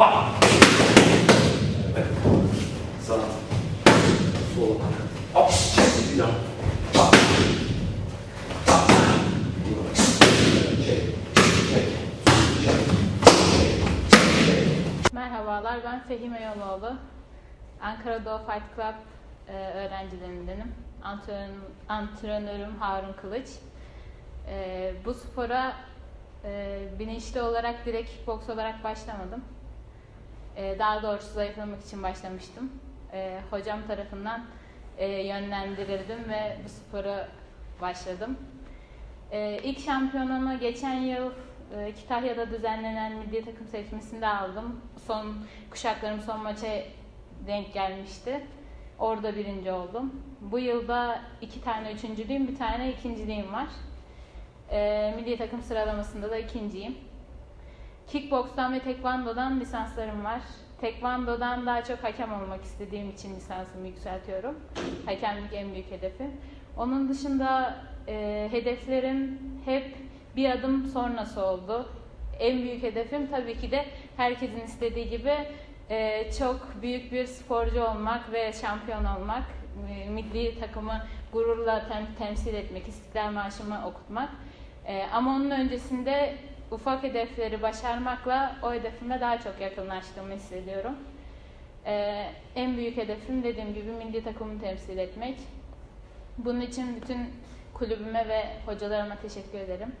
Bak. Evet. Sağ. Sol. Hop. Bir daha. Bak. Bak. Çek. Çek. Çek. Çek. Merhabalar, ben Fehime Yoloğlu. Ankara Doğu Fight Club e, öğrencilerindenim. Antrenörüm, antrenörüm Harun Kılıç. E, bu spora e, bilinçli olarak direkt kickbox olarak başlamadım. E, daha doğrusu zayıflamak için başlamıştım. E, hocam tarafından e, yönlendirildim ve bu spora başladım. Ee, ilk şampiyonamı geçen yıl e, Kütahya'da düzenlenen milli takım seçmesinde aldım. Son kuşaklarım son maça denk gelmişti. Orada birinci oldum. Bu yılda iki tane üçüncülüğüm, bir tane ikinciliğim var. Ee, milli takım sıralamasında da ikinciyim. Kickbokstan ve tekvandodan lisanslarım var. Tekvandodan daha çok hakem olmak istediğim için lisansımı yükseltiyorum. Hakemlik en büyük hedefim. Onun dışında e, hedeflerim hep bir adım sonrası oldu. En büyük hedefim tabii ki de herkesin istediği gibi e, çok büyük bir sporcu olmak ve şampiyon olmak. E, milli takımı gururla tem- temsil etmek, istiklal marşımı okutmak. E, ama onun öncesinde ufak hedefleri başarmakla o hedefime daha çok yakınlaştığımı hissediyorum. E, en büyük hedefim dediğim gibi milli takımı temsil etmek. Bunun için bütün kulübüme ve hocalarıma teşekkür ederim.